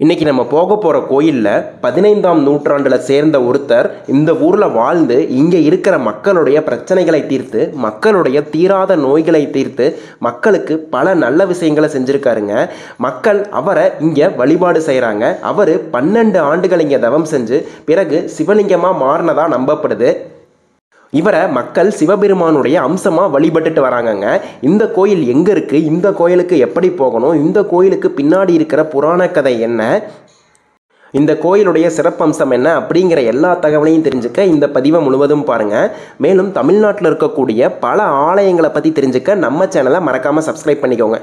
இன்னைக்கு நம்ம போக போகிற கோயிலில் பதினைந்தாம் நூற்றாண்டில் சேர்ந்த ஒருத்தர் இந்த ஊரில் வாழ்ந்து இங்கே இருக்கிற மக்களுடைய பிரச்சனைகளை தீர்த்து மக்களுடைய தீராத நோய்களை தீர்த்து மக்களுக்கு பல நல்ல விஷயங்களை செஞ்சுருக்காருங்க. மக்கள் அவரை இங்கே வழிபாடு செய்கிறாங்க அவர் பன்னெண்டு ஆண்டுகள் இங்கே தவம் செஞ்சு பிறகு சிவலிங்கமாக மாறினதாக நம்பப்படுது. இவரை மக்கள் சிவபெருமானுடைய அம்சமாக வழிபட்டுட்டு வராங்கங்க. இந்த கோயில் எங்கே இருக்குது இந்த கோயிலுக்கு எப்படி போகணும்? இந்த கோயிலுக்கு பின்னாடி இருக்கிற புராண கதை என்ன? இந்த கோயிலுடைய சிறப்பம்சம் என்ன? அப்படிங்கிற எல்லா தகவலையும் தெரிஞ்சுக்க இந்த பதிவை முழுவதும் பாருங்கள் மேலும் தமிழ்நாட்டில் இருக்கக்கூடிய பல ஆலயங்களை பற்றி தெரிஞ்சுக்க நம்ம சேனலை மறக்காமல் சப்ஸ்கிரைப் பண்ணிக்கோங்க.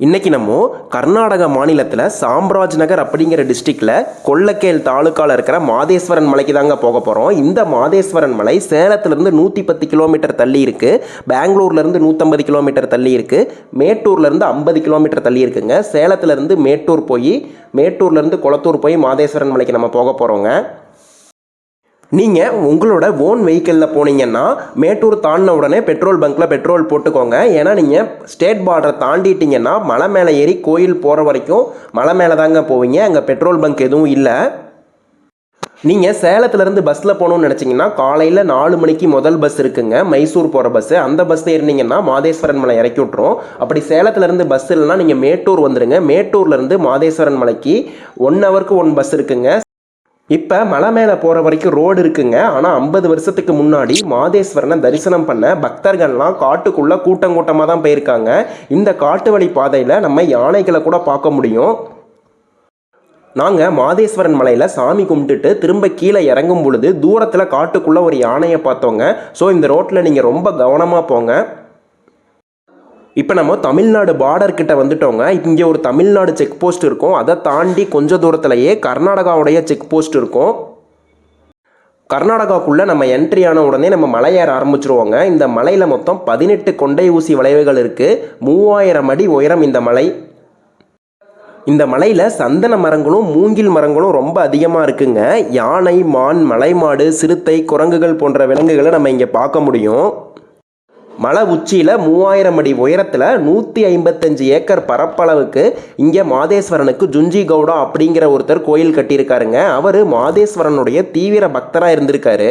இன்னைக்கு நம்ம கர்நாடக மாநிலத்தில் சாம்ராஜ் நகர் அப்படிங்கிற டிஸ்ட்ரிக்டில் கொல்லக்கேல் தாலுக்காவில் இருக்கிற மாதேஸ்வரன் மலைக்கு தாங்க போக போகிறோம் இந்த மாதேஸ்வரன் மலை சேலத்துலேருந்து நூற்றி பத்து கிலோமீட்டர் தள்ளி இருக்குது பெங்களூர்லேருந்து நூற்றம்பது கிலோமீட்டர் தள்ளி இருக்குது மேட்டூர்லேருந்து ஐம்பது கிலோமீட்டர் தள்ளி இருக்குங்க. சேலத்துலேருந்து மேட்டூர் போய் மேட்டூர்லேருந்து குளத்தூர் போய் மாதேஸ்வரன் மலைக்கு நம்ம போக போகிறோங்க நீங்கள் உங்களோட ஓன் வெஹிக்கிளில் போனீங்கன்னா மேட்டூர் தாண்டின உடனே பெட்ரோல் பங்க்கில் பெட்ரோல் போட்டுக்கோங்க. ஏன்னா நீங்கள் ஸ்டேட் பார்டரை தாண்டிட்டீங்கன்னா மலை மேலே ஏறி கோயில் போகிற வரைக்கும் மலை மேலே தாங்க போவீங்க. அங்கே பெட்ரோல் பங்க் எதுவும் இல்லை. நீங்கள் சேலத்துலேருந்து பஸ்ஸில் போகணும்னு நினச்சிங்கன்னா காலையில் நாலு மணிக்கு முதல் பஸ் இருக்குங்க. மைசூர் போகிற பஸ்ஸு அந்த பஸ் ஏறினீங்கன்னா மாதேஸ்வரன் மலை இறக்கி விட்ரும் அப்படி சேலத்துலேருந்து பஸ் இல்லைன்னா நீங்கள் மேட்டூர் வந்துடுங்க மேட்டூர்லேருந்து மாதேஸ்வரன் மலைக்கு ஒன் ஹவருக்கு ஒன் பஸ் இருக்குங்க. இப்போ மலை மேலே போகிற வரைக்கும் ரோடு இருக்குங்க. ஆனால் ஐம்பது வருஷத்துக்கு முன்னாடி மாதேஸ்வரனை தரிசனம் பண்ண பக்தர்கள்லாம் காட்டுக்குள்ளே கூட்டம் கூட்டமாக தான் போயிருக்காங்க. இந்த காட்டு வழி பாதையில் நம்ம யானைகளை கூட பார்க்க முடியும். நாங்கள் மாதேஸ்வரன் மலையில் சாமி கும்பிட்டுட்டு திரும்ப கீழே இறங்கும் பொழுது தூரத்தில் காட்டுக்குள்ளே ஒரு யானையை பார்த்தோங்க. ஸோ இந்த ரோட்டில் நீங்கள் ரொம்ப கவனமாக போங்க. இப்போ நம்ம தமிழ்நாடு பார்டர் கிட்ட வந்துட்டோங்க. இங்கே ஒரு தமிழ்நாடு செக் போஸ்ட் இருக்கும். அதை தாண்டி கொஞ்ச தூரத்திலேயே கர்நாடகாவுடைய செக் போஸ்ட் இருக்கும். கர்நாடகாக்குள்ளே நம்ம என்ட்ரி ஆன உடனே நம்ம மலை ஏற ஆரம்பிச்சிருவோங்க. இந்த மலையில் மொத்தம் பதினெட்டு கொண்டை ஊசி வளைவுகள் இருக்குது மூவாயிரம் அடி உயரம் இந்த மலை. இந்த மலையில் சந்தன மரங்களும் மூங்கில் மரங்களும் ரொம்ப அதிகமாக இருக்குங்க. யானை மான் மலைமாடு சிறுத்தை குரங்குகள் போன்ற விலங்குகளை நம்ம இங்கே பார்க்க முடியும். மலை உச்சியில் மூவாயிரம் அடி உயரத்தில் நூற்றி ஐம்பத்தஞ்சு ஏக்கர் பரப்பளவுக்கு இங்கே மாதேஸ்வரனுக்கு ஜுஞ்சி கவுடா அப்படிங்கிற ஒருத்தர் கோயில் கட்டியிருக்காருங்க. அவர் மாதேஸ்வரனுடைய தீவிர பக்தராக இருந்திருக்காரு.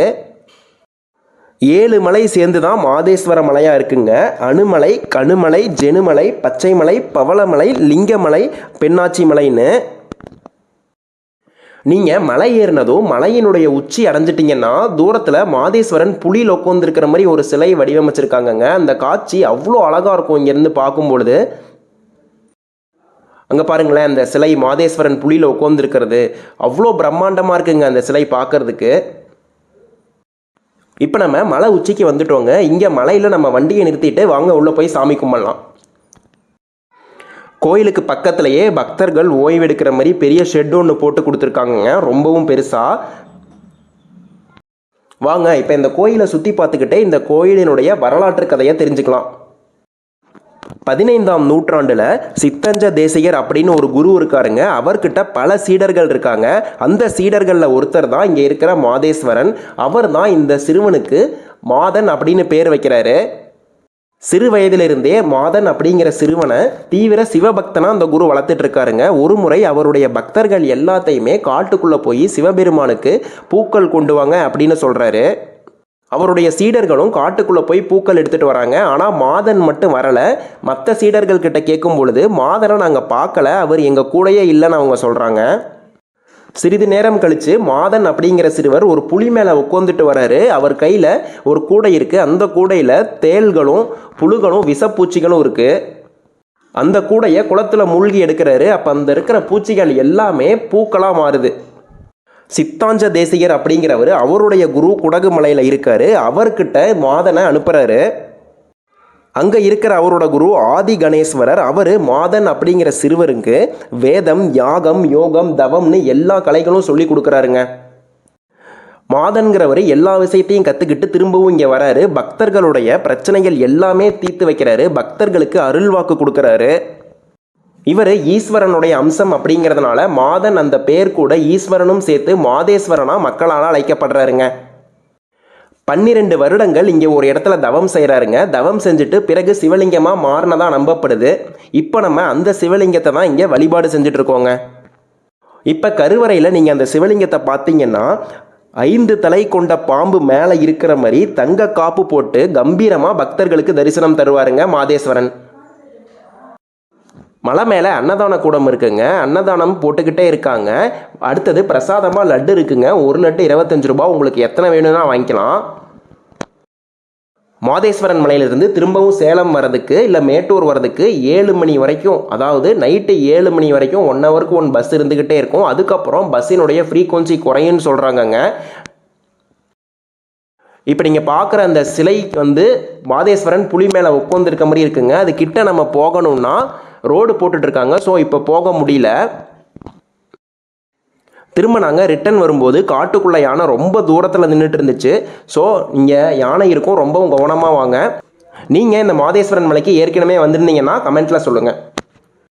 ஏழு மலை சேர்ந்து தான் மாதேஸ்வர மலையாக இருக்குங்க. அணுமலை கணுமலை ஜெனுமலை பச்சைமலை பவளமலை லிங்கமலை பெண்ணாச்சி மலைன்னு நீங்கள் மலை ஏறினதும் மலையினுடைய உச்சி அடைஞ்சிட்டிங்கன்னா தூரத்தில் மாதேஸ்வரன் புலியில் உட்காந்துருக்கிற மாதிரி ஒரு சிலை வடிவமைச்சிருக்காங்கங்க. அந்த காட்சி அவ்வளோ அழகாக இருக்கும் இங்கேருந்து பார்க்கும்பொழுது. அங்கே பாருங்களேன் அந்த சிலை மாதேஸ்வரன் புலியில் உட்காந்துருக்கிறது அவ்வளோ பிரம்மாண்டமாக இருக்குங்க அந்த சிலை பார்க்கறதுக்கு. இப்போ நம்ம மலை உச்சிக்கு வந்துட்டோங்க. இங்கே மலையில் நம்ம வண்டியை நிறுத்திட்டு வாங்க உள்ளே போய் சாமி கும்பிடலாம். கோயிலுக்கு பக்கத்துலேயே பக்தர்கள் ஓய்வெடுக்கிற மாதிரி பெரிய ஷெட் ஒன்று போட்டு கொடுத்துருக்காங்கங்க. ரொம்பவும் பெருசாக வாங்க இப்போ இந்த கோயிலை சுற்றி பார்த்துக்கிட்டே இந்த கோயிலினுடைய வரலாற்று கதையை தெரிஞ்சுக்கலாம். பதினைந்தாம் நூற்றாண்டில் சித்தஞ்ச தேசிகர் அப்படின்னு ஒரு குரு இருக்காருங்க. அவர்கிட்ட பல சீடர்கள் இருக்காங்க. அந்த சீடர்களில் ஒருத்தர் தான் இங்கே இருக்கிற மாதேஸ்வரன். அவர் தான் இந்த சிறுவனுக்கு மாதன் அப்படின்னு பேர் வைக்கிறாரு. சிறு வயதிலிருந்தே மாதன் அப்படிங்கிற சிறுவனை தீவிர சிவபக்தனாக அந்த குரு வளர்த்துட்டு இருக்காருங்க ஒரு முறை அவருடைய பக்தர்கள் எல்லாத்தையுமே காட்டுக்குள்ளே போய் சிவபெருமானுக்கு பூக்கள் கொண்டு வாங்க அப்படின்னு சொல்கிறாரு அவருடைய சீடர்களும் காட்டுக்குள்ளே போய் பூக்கள் எடுத்துகிட்டு வராங்க. ஆனால் மாதன் மட்டும் வரலை. மற்ற சீடர்கள்கிட்ட கேட்கும் பொழுது மாதனை நாங்கள் பார்க்கல. அவர் எங்கள் கூடயே இல்லைன்னு அவங்க சொல்கிறாங்க சிறிது நேரம் கழித்து மாதன் அப்படிங்கிற சிறுவர் ஒரு புலி மேலே உட்காந்துட்டு வராரு. அவர் கையில் ஒரு கூடை இருக்குது அந்த கூடையில் தேள்களும் புழுகளும் விஷப்பூச்சிகளும் இருக்குது அந்த கூடையை குளத்தில் மூழ்கி எடுக்கிறாரு. அப்போ அந்த இருக்கிற பூச்சிகள் எல்லாமே பூக்களாக மாறுது. சித்தாஞ்ச தேசிகர் அப்படிங்கிறவர் அவருடைய குரு குடகு மலையில் இருக்காரு. அவர்கிட்ட மாதனை அனுப்புகிறாரு அங்கே இருக்கிற அவரோட குரு ஆதி கணேஸ்வரர் அவர் மாதன் அப்படிங்கிற சிறுவருக்கு வேதம் யாகம் யோகம் தவம்னு எல்லா கலைகளும் சொல்லி கொடுக்குறாருங்க. மாதன்கிறவர் எல்லா விஷயத்தையும் கற்றுக்கிட்டு திரும்பவும் இங்கே வராரு. பக்தர்களுடைய பிரச்சனைகள் எல்லாமே தீர்த்து வைக்கிறாரு. பக்தர்களுக்கு அருள்வாக்கு கொடுக்குறாரு. இவர் ஈஸ்வரனுடைய அம்சம் அப்படிங்கிறதுனால மாதன் அந்த பேர் கூட ஈஸ்வரனும் சேர்த்து மாதேஸ்வரனா மக்களால் அழைக்கப்படுறாருங்க. பன்னிரெண்டு வருடங்கள் இங்கே ஒரு இடத்துல தவம் செய்கிறாருங்க. தவம் செஞ்சுட்டு பிறகு சிவலிங்கமாக மாறினதாக நம்பப்படுது. இப்போ நம்ம அந்த சிவலிங்கத்தை தான் இங்கே வழிபாடு செஞ்சுட்டு இருக்கோங்க. இப்போ கருவறையில் நீங்கள் அந்த சிவலிங்கத்தை பார்த்தீங்கன்னா ஐந்து தலை கொண்ட பாம்பு மேலே இருக்கிற மாதிரி தங்க காப்பு போட்டு கம்பீரமாக பக்தர்களுக்கு தரிசனம் தருவாருங்க மாதேஸ்வரன். மலை மேலே அன்னதான கூடம் இருக்குங்க. அன்னதானம் போட்டுக்கிட்டே இருக்காங்க. அடுத்தது பிரசாதமாக லட்டு இருக்குங்க. ஒரு லட்டு இருபத்தஞ்சு ரூபாய். உங்களுக்கு எத்தனை வேணும்னா வாங்கிக்கலாம். மாதேஸ்வரன் மலையிலிருந்து திரும்பவும் சேலம் வரதுக்கு இல்லை மேட்டூர் வரதுக்கு ஏழு மணி வரைக்கும் அதாவது நைட்டு ஏழு மணி வரைக்கும் ஒன் ஹவருக்கு ஒன் பஸ் இருந்துக்கிட்டே இருக்கும். அதுக்கப்புறம் பஸ்ஸினுடைய ஃப்ரீக்குவன்சி குறையும்னு சொல்கிறாங்கங்க இப்போ நீங்கள் பார்க்குற அந்த சிலை வந்து மாதேஸ்வரன் புலி மேலே உட்காந்துருக்க மாதிரி இருக்குங்க. அது கிட்ட நம்ம போகணும்னா ரோடு போட்டுட்ருக்காங்க. ஸோ இப்போ போக முடியல. திரும்ப நாங்கள் ரிட்டன் வரும்போது காட்டுக்குள்ளே யானை ரொம்ப தூரத்தில் நின்றுட்டு இருந்துச்சு ஸோ இங்கே யானை இருக்கும். ரொம்பவும் கவனமாக வாங்க. நீங்கள் இந்த மாதேஸ்வரன் மலைக்கு ஏற்கனவே வந்திருந்தீங்கன்னா கமெண்ட்டில் சொல்லுங்கள்